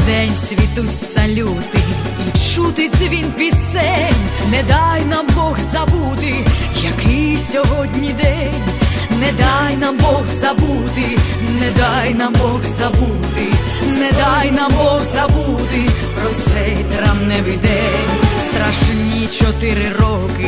день цвітуть салюти, і чути дзвін пісень, не дай нам Бог забути, який сьогодні день, не дай нам Бог забути, не дай нам Бог забути, не дай нам Бог забути про цей травневий день. Страшні чотири роки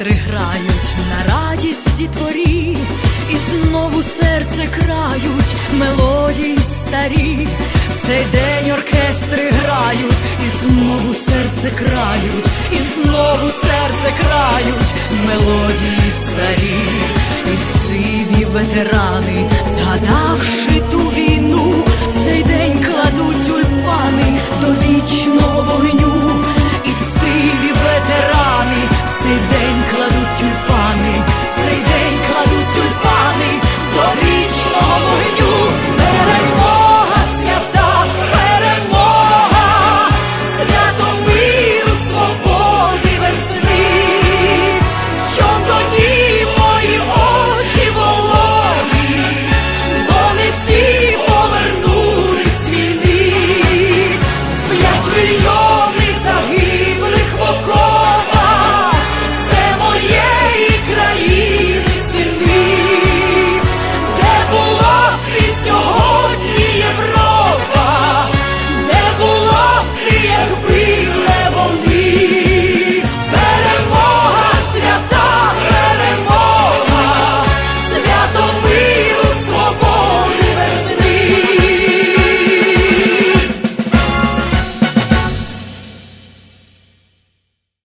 оркестри грають на радісті творі, і знову серце крають мелодії старі. В цей день оркестри грають, і знову серце крають, і знову серце крають мелодії старі, і сиві ветерани, згадавши.